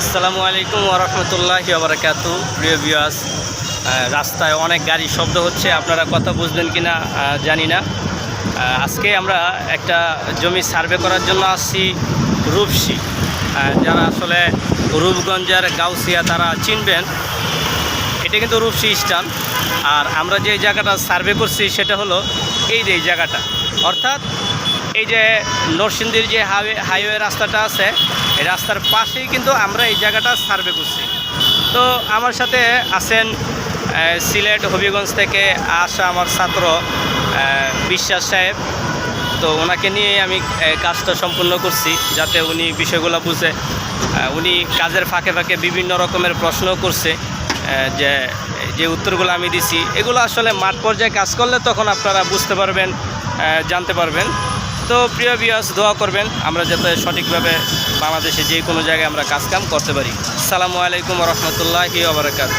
আসসালামু আলাইকুম ওরহমতুল্লাহ বারাকাতু প্রিয় বিয়াস রাস্তায় অনেক গাড়ি শব্দ হচ্ছে, আপনারা কথা বুঝবেন কি না জানি না। আজকে আমরা একটা জমি সার্ভে করার জন্য আসছি রূপসী। যারা আসলে রূপগঞ্জের গাউসিয়া তারা চিনবেন, এটা কিন্তু রূপসী স্টান আর আমরা যে জায়গাটা সার্ভে করছি, সেটা হলো এই যে জায়গাটা। অর্থাৎ এই যে নরসিংদীর যে হাইওয়ে হাইওয়ে রাস্তাটা আছে, এই রাস্তার পাশেই কিন্তু আমরা এই জায়গাটা সার্ভে করছি। তো আমার সাথে আছেন সিলেট, হবিগঞ্জ থেকে আসা আমার ছাত্র বিশ্বাস সাহেব। তো ওনাকে নিয়ে আমি কাজটা সম্পূর্ণ করছি, যাতে উনি বিষয়গুলো বুঝে। উনি কাজের ফাঁকে ফাঁকে বিভিন্ন রকমের প্রশ্ন করছে যে যে উত্তরগুলো আমি দিছি। এগুলো আসলে মাঠ পর্যায়ে কাজ করলে তখন আপনারা বুঝতে পারবেন জানতে পারবেন। তো প্রিয় বিয়াস দোয়া করবেন, আমরা যাতে সঠিকভাবে বাংলাদেশে যে কোনো জায়গায় আমরা কাজকাম করতে পারি। সালামু আলাইকুম রহমতুল্লাহি আবরাকাত